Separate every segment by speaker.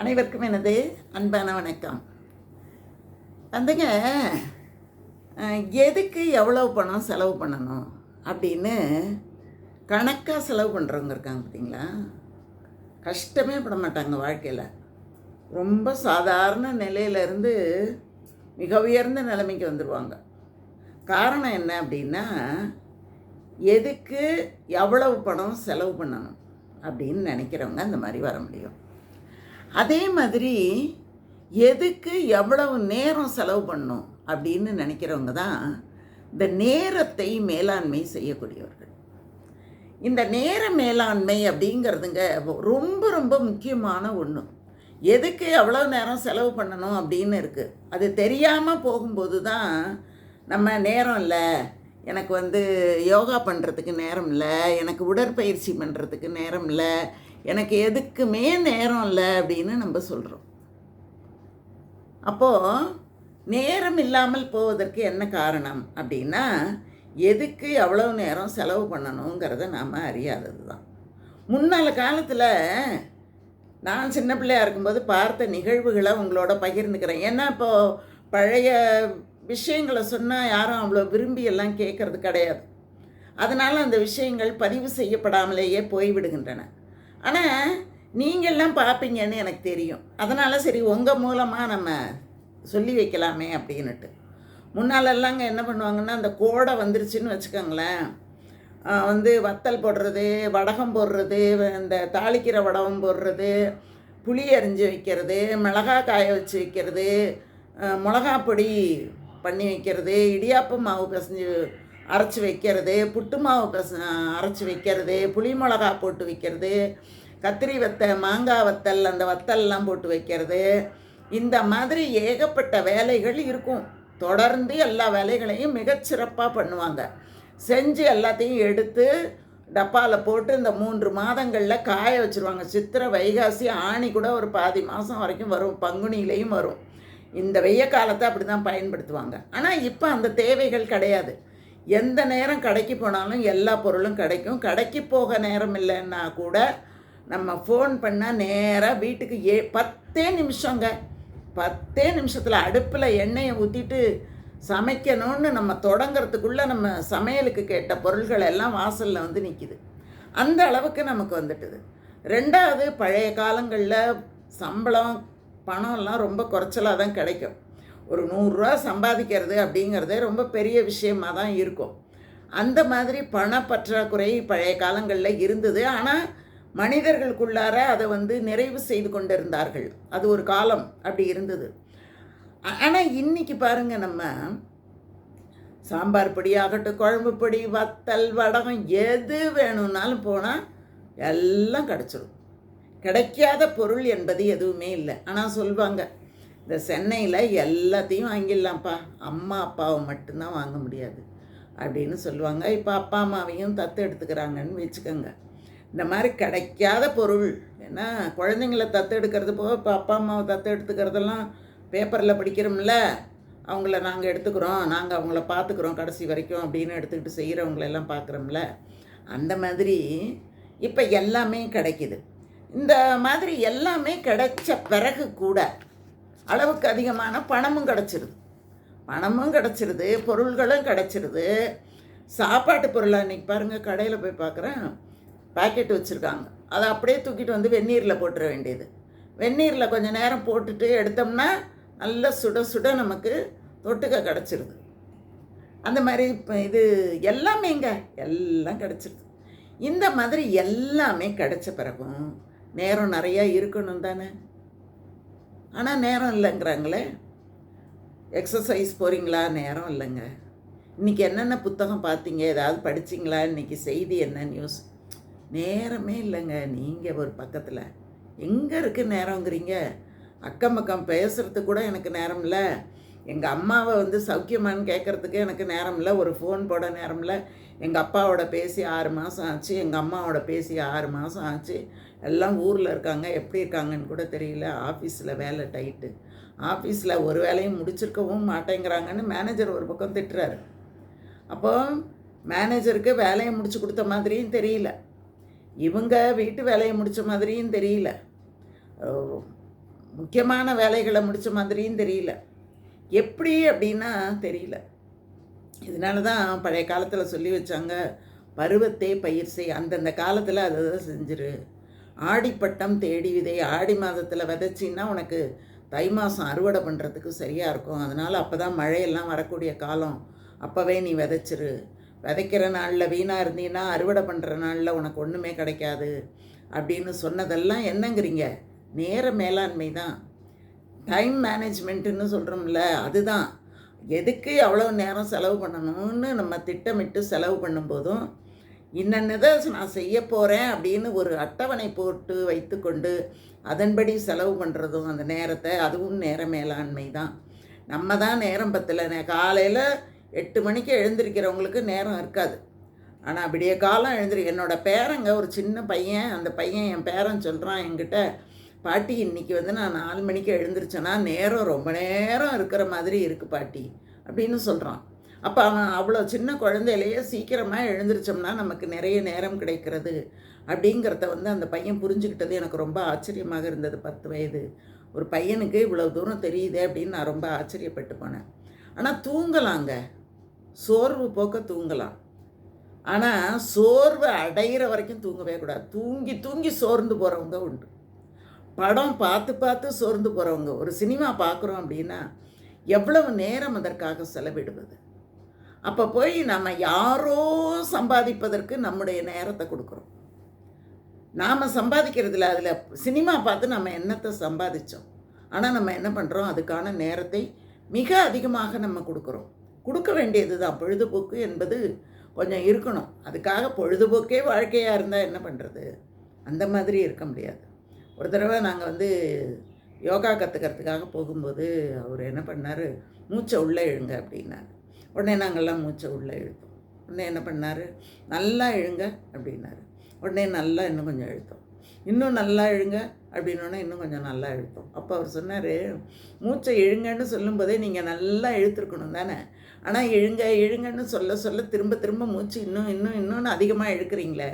Speaker 1: அனைவருக்கும் எனது அன்பான வணக்கம். வந்துங்க எதுக்கு எவ்வளவு பணம் செலவு பண்ணணும் அப்படின்னு கணக்காக செலவு பண்ணுறவங்க இருக்காங்க பார்த்தீங்களா கஷ்டமே பட மாட்டாங்க வாழ்க்கையில். ரொம்ப சாதாரண நிலையிலேருந்து மிக உயர்ந்த நிலைமைக்கு வந்துடுவாங்க காரணம் என்ன அப்படின்னா எதுக்கு எவ்வளவு பணம் செலவு பண்ணணும் அப்படின்னு நினைக்கிறவங்க அந்த மாதிரி வர முடியும். அதே மாதிரி எதுக்கு எவ்வளவு நேரம் செலவு பண்ணும் அப்படின்னு நினைக்கிறவங்க தான் இந்த நேரத்தை மேலாண்மை செய்யக்கூடியவர்கள். இந்த நேர மேலாண்மை அப்படிங்கிறதுங்க ரொம்ப ரொம்ப முக்கியமான ஒன்று எதுக்கு எவ்வளோ நேரம் செலவு பண்ணணும் அப்படின்னு இருக்குது அது தெரியாமல் போகும்போது தான் நம்ம நேரம் இல்லை எனக்கு வந்து யோகா பண்ணுறதுக்கு நேரம் இல்லை எனக்கு உடற்பயிற்சி பண்ணுறதுக்கு நேரம் இல்லை எனக்கு எதுக்குமே நேரம் இல்லை அப்படின்னு நம்ம சொல்கிறோம் அப்போது நேரம் இல்லாமல் போவதற்கு என்ன காரணம் அப்படின்னா எதுக்கு எவ்வளவு நேரம் செலவு பண்ணணுங்கிறத நாம் அறியாதது தான். முன்னால காலத்தில் நான் சின்ன பிள்ளையாக இருக்கும்போது பார்த்த நிகழ்வுகளை உங்களோட பகிர்ந்துக்கிறேன். ஏன்னா இப்போது பழைய விஷயங்களை சொன்னால் யாரும் அவ்வளோ விரும்பி எல்லாம் கேட்குறது கிடையாது. அதனால் அந்த விஷயங்கள் பதிவு செய்யப்படாமலேயே போய்விடுகின்றன. ஆனால் நீங்கள்லாம் பார்ப்பீங்கன்னு எனக்கு தெரியும். அதனால் சரி உங்கள் மூலமாக நம்ம சொல்லி வைக்கலாமே அப்படின்னுட்டு. முன்னாலெல்லாங்க என்ன பண்ணுவாங்கன்னா அந்த கோடை வந்துருச்சுன்னு வச்சுக்கோங்களேன். வந்து வத்தல் போடுறது வடகம் போடுறது இந்த தாளிக்கிற வடகம் போடுறது புளி அரிஞ்சு வைக்கிறது மிளகா காய வச்சு வைக்கிறது மிளகா பொடி பண்ணி வைக்கிறது இடியாப்பம் மாவு பிசைஞ்சு அரைச்சி வைக்கிறது புட்டு மாவு பச அரைச்சி வைக்கிறது புளி மிளகா போட்டு வைக்கிறது கத்திரி வத்தல் மாங்காய் வத்தல் அந்த வத்தல்லாம் போட்டு வைக்கிறது. இந்த மாதிரி ஏகப்பட்ட வேலைகள் இருக்கும். தொடர்ந்து எல்லா வேலைகளையும் மிகச்சிறப்பாக பண்ணுவாங்க. செஞ்சு எல்லாத்தையும் எடுத்து டப்பாவில் போட்டு இந்த மூன்று மாதங்களில் காய வச்சுருவாங்க. சித்திரை வைகாசி ஆணி கூட ஒரு பாதி மாதம் வரைக்கும் வரும். பங்குனியிலையும் வரும். இந்த வெய்ய காலத்தை அப்படி தான் பயன்படுத்துவாங்க. ஆனால் இப்போ அந்த தேவைகள் கிடையாது. எந்த நேரம் கடைக்கு போனாலும் எல்லா பொருளும் கிடைக்கும். கடைக்கு போக நேரம் இல்லைன்னா கூட நம்ம ஃபோன் பண்ணால் நேராக வீட்டுக்கு ஏ பத்தே நிமிஷங்க. பத்தே நிமிஷத்தில் அடுப்பில் எண்ணெயை ஊற்றிட்டு சமைக்கணும்னு நம்ம தொடங்கிறதுக்குள்ளே நம்ம சமையலுக்கு கேட்ட பொருள்கள் எல்லாம் வாசலில் வந்து நிற்கிது அந்த அளவுக்கு நமக்கு வந்துட்டுது. ரெண்டாவது பழைய காலங்களில் சம்பளம் பணம்லாம் ரொம்ப குறைச்சலாக தான் கிடைக்கும். ஒரு நூறுரூவா சம்பாதிக்கிறது அப்படிங்கிறதே ரொம்ப பெரிய விஷயமாக தான் இருக்கும். அந்த மாதிரி பண பற்றாக்குறை பழைய காலங்களில் இருந்தது. ஆனால் மனிதர்களுக்குள்ளார அதை வந்து நிறைவு செய்து கொண்டிருந்தார்கள். அது ஒரு காலம் அப்படி இருந்தது. ஆனால் இன்னைக்கு பாருங்க நம்ம. சாம்பார் பொடி ஆகட்டும் குழம்பு பொடி வத்தல் வடகம் எது வேணும்னாலும் போனால் எல்லாம் கிடச்சிடும் கிடைக்காத பொருள் என்பது எதுவுமே இல்லை. ஆனால் சொல்லுவாங்க இந்த சென்னையில் எல்லாத்தையும் வாங்கிடலாம்ப்பா. அம்மா அப்பாவை மட்டும்தான் வாங்க முடியாது அப்படின்னு சொல்லுவாங்க. இப்போ அப்பா அம்மாவையும் தத்து எடுத்துக்கிறாங்கன்னு வச்சுக்கோங்க. இந்த மாதிரி கிடைக்காத பொருள். ஏன்னா குழந்தைங்கள தத்து எடுக்கிறது போக இப்போ அப்பா அம்மாவை தத்து எடுத்துக்கிறதெல்லாம் பேப்பரில் படிக்கிறோம்ல. அவங்கள நாங்கள் எடுத்துக்கிறோம். நாங்கள் அவங்கள பார்த்துக்குறோம் கடைசி வரைக்கும் அப்படின்னு எடுத்துக்கிட்டு செய்கிறவங்களெல்லாம் பார்க்குறோம்ல அந்த மாதிரி இப்போ எல்லாமே கிடைக்குது. இந்த மாதிரி எல்லாமே கிடைச்ச பிறகு கூட அளவுக்கு அதிகமான பணமும் கிடச்சிருது. பணமும் கிடச்சிருது பொருள்களும் கிடச்சிருது. சாப்பாட்டு பொருளை இன்றைக்கி பாருங்கள் கடையில் போய் பார்க்குறேன் பாக்கெட் வச்சுருக்காங்க. அதை அப்படியே தூக்கிட்டு வந்து வெந்நீரில் போட்டுற வேண்டியது. வெந்நீரில் கொஞ்சம் நேரம் போட்டுட்டு எடுத்தோம்னா நல்லா சுட சுட நமக்கு தொட்டுக்க கிடச்சிருது. அந்த மாதிரி இப்போ இது எல்லாமேங்க எல்லாம் கிடச்சிருது. இந்த மாதிரி எல்லாமே கிடச்ச பிறகும் நேரம் நிறையா இருக்கணும் தானே? ஆனால் நேரம் இல்லைங்கிறாங்களே. எக்ஸசைஸ் போகிறீங்களா நேரம் இல்லைங்க. இன்றைக்கி என்னென்ன புத்தகம் பார்த்தீங்க? ஏதாவது படிச்சிங்களா? இன்றைக்கி செய்தி என்ன நியூஸ் நேரமே இல்லைங்க. நீங்கள் ஒரு பக்கத்தில். எங்கே இருக்குது நேரங்கிறீங்க அக்கம் பக்கம் பேசுகிறதுக்கு கூட எனக்கு நேரம் இல்லை. எங்கள் அம்மாவை வந்து சௌக்கியமான்னு கேட்குறதுக்கு எனக்கு நேரம் இல்லை. ஒரு ஃபோன் போட நேரம் இல்லை. எங்கள் அப்பாவோட பேசி ஆறு மாதம் ஆச்சு. எங்கள் அம்மாவோட பேசி ஆறு மாதம் ஆச்சு. எல்லாம் ஊரில் இருக்காங்க. எப்படி இருக்காங்கன்னு கூட தெரியல. ஆஃபீஸில் வேலை டைட்டு ஆஃபீஸில் ஒரு வேலையும் முடிச்சிருக்கவும் மாட்டேங்கிறாங்கன்னு மேனேஜர் ஒரு பக்கம் திட்டுறாரு. அப்போ மேனேஜருக்கு வேலையை முடிச்சு கொடுத்த மாதிரியும் தெரியல. இவங்க வீட்டு வேலையை முடித்த மாதிரியும் தெரியல. முக்கியமான வேலைகளை முடித்த மாதிரியும் தெரியல. எப்படி அப்படின்னா தெரியல. இதனால தான் பழைய காலத்தில் சொல்லி வச்சாங்க பருவத்தே பயிர் செய் அந்தந்த காலத்தில் அதை செஞ்சிரு. ஆடிப்பட்டம் தேடி விதை ஆடி மாதத்தில் விதைச்சின்னா உனக்கு தை மாதம் அறுவடை பண்ணுறதுக்கு சரியாக இருக்கும். அதனால் அப்போ தான் மழையெல்லாம் வரக்கூடிய காலம். அப்போவே நீ விதைச்சிரு. விதைக்கிற நாளில் வீணாக இருந்தீங்கன்னா அறுவடை பண்ணுற நாளில் உனக்கு ஒன்றுமே கிடைக்காது அப்படின்னு சொன்னதெல்லாம் என்னங்கிறீங்க? நேர மேலாண்மை தான். டைம் மேனேஜ்மெண்ட்டுன்னு சொல்கிறோம்ல அதுதான். எதுக்கு எவ்வளோ நேரம் செலவு பண்ணணும்னு நம்ம திட்டமிட்டு செலவு பண்ணும்போதும் இன்னென்னதை நான் செய்ய போகிறேன் அப்படின்னு ஒரு அட்டவணை போட்டு வைத்துக்கொண்டு அதன்படி செலவு பண்ணுறதும் அந்த நேரத்தை அதுவும் நேர மேலாண்மை தான். நம்ம தான் நேரம் பத்தில். காலையில் எட்டு மணிக்கு எழுந்திருக்கிறவங்களுக்கு நேரம் இருக்காது. ஆனால் விடிய காலம் எழுந்திரு என்னோடய பேரங்க ஒரு சின்ன பையன் அந்த பையன் என் பேரன் சொல்கிறான் என்கிட்ட பாட்டி இன்னைக்கு வந்து நான் நாலு மணிக்கு எழுந்திரிச்சேன்னா நேரம் ரொம்ப நேரம் இருக்கிற மாதிரி இருக்குது பாட்டி அப்படின்னு சொல்கிறான் அப்போ அவன் அவ்வளோ சின்ன குழந்தையிலேயே சீக்கிரமாக எழுந்திரிச்சோம்னா நமக்கு நிறைய நேரம் கிடைக்கிறது அப்படிங்கிறத வந்து அந்த பையன் புரிஞ்சுக்கிட்டது எனக்கு ரொம்ப ஆச்சரியமாக இருந்தது. பத்து வயது. ஒரு பையனுக்கு இவ்வளோ தூரம் தெரியுதே அப்படின்னு நான் ரொம்ப ஆச்சரியப்பட்டு போனேன். ஆனால் தூங்கலாங்க. சோர்வு போக்க தூங்கலாம். ஆனால் சோர்வு அடையிற வரைக்கும் தூங்கவே கூடாது. தூங்கி தூங்கி சோர்ந்து போகிறவங்க உண்டு. படம் பார்த்து பார்த்து சோர்ந்து போகிறவங்க ஒரு சினிமா பார்க்குறோம் அப்படின்னா எவ்வளவு நேரம் அதற்காக செலவிடுவது? அப்போ போய் நம்ம யாரோ சம்பாதிப்பதற்கு நம்முடைய நேரத்தை கொடுக்குறோம். நாம் சம்பாதிக்கிறதுல அதில் சினிமா பார்த்து நம்ம என்னத்தை சம்பாதிச்சோம். ஆனால் நம்ம என்ன பண்ணுறோம் அதுக்கான நேரத்தை மிக அதிகமாக நம்ம கொடுக்குறோம். கொடுக்க வேண்டியது தான் பொழுதுபோக்கு என்பது கொஞ்சம் இருக்கணும். அதுக்காக பொழுதுபோக்கே வாழ்க்கையாக இருந்தால் என்ன பண்ணுறது அந்த மாதிரி இருக்க முடியாது. ஒரு தடவை நாங்கள் வந்து யோகா கற்றுக்கிறதுக்காக போகும்போது அவர் என்ன பண்ணார்? மூச்சை உள்ளே எழுங்க அப்படின்னாரு. உடனே நாங்கள்லாம் மூச்சை உள்ளே இழுத்தோம். உடனே என்ன பண்ணார்? நல்லா இழுங்க அப்படின்னாரு. உடனே நல்லா இன்னும் கொஞ்சம் இழுத்தோம். இன்னும் நல்லா இழுங்க அப்படின்னோடனே இன்னும் கொஞ்சம் நல்லா இழுத்தோம். அப்போ அவர் சொன்னார் மூச்சை இழுங்கன்னு சொல்லும்போதே நீங்கள் நல்லா இழுத்துருக்கணும் தானே? ஆனால் இழுங்க இழுங்கன்னு சொல்ல சொல்ல திரும்ப திரும்ப மூச்சு இன்னும் இன்னும் இன்னொன்று அதிகமாக இழுக்கிறீங்களே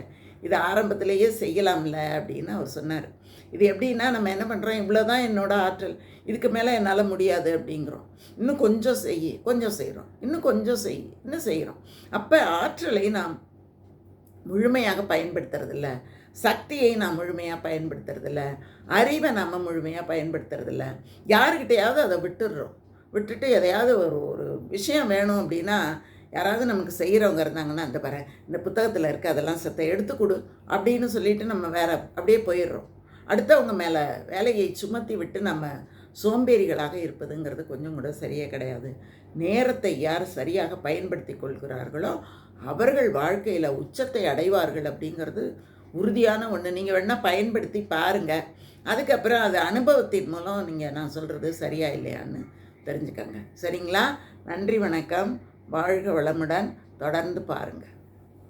Speaker 1: இது ஆரம்பத்திலேயே செய்யலாம்ல அப்படின்னு அவர் சொன்னார். இது எப்படின்னா நம்ம என்ன பண்ணுறோம் இவ்வளோ தான் என்னோடய ஆற்றல். இதுக்கு மேலே என்னால் முடியாது அப்படிங்கிறோம். இன்னும் கொஞ்சம் செய் கொஞ்சம் செய்கிறோம் இன்னும் கொஞ்சம் செய் இன்னும் செய்கிறோம் அப்போ ஆற்றலை நாம் முழுமையாக பயன்படுத்துறதில்ல. சக்தியை நாம் முழுமையாக பயன்படுத்துறதில்ல. அறிவை நாம் முழுமையாக பயன்படுத்துறதில்ல. யாருக்கிட்டையாவது அதை விட்டுடுறோம் விட்டுட்டு எதையாவது ஒரு ஒரு விஷயம் வேணும் அப்படின்னா யாராவது நமக்கு செய்கிறவங்க இருந்தாங்கன்னா அந்த பாரு இந்த புத்தகத்தில் இருக்க அதெல்லாம் சத்தை எடுத்து கொடு அப்படின்னு சொல்லிட்டு நம்ம வேற அப்படியே போயிடுறோம். அடுத்தவங்க மேலே வேலையை சுமத்தி விட்டு நம்ம சோம்பேறிகளாக இருப்பதுங்கிறது கொஞ்சம் கூட சரியே கிடையாது. நேரத்தை யார் சரியாக பயன்படுத்தி கொள்கிறார்களோ அவர்கள் வாழ்க்கையில் உச்சத்தை அடைவார்கள் அப்படிங்கிறது உறுதியான ஒன்று நீங்கள் வேணால் பயன்படுத்தி பாருங்கள் அதுக்கப்புறம் அது அனுபவத்தின் மூலம் நீங்கள் நான் சொல்கிறது சரியா இல்லையான்னு தெரிஞ்சுக்கங்க. சரிங்களா? நன்றி வணக்கம். வாழ்க வளமுடன் தொடர்ந்து பாருங்கள்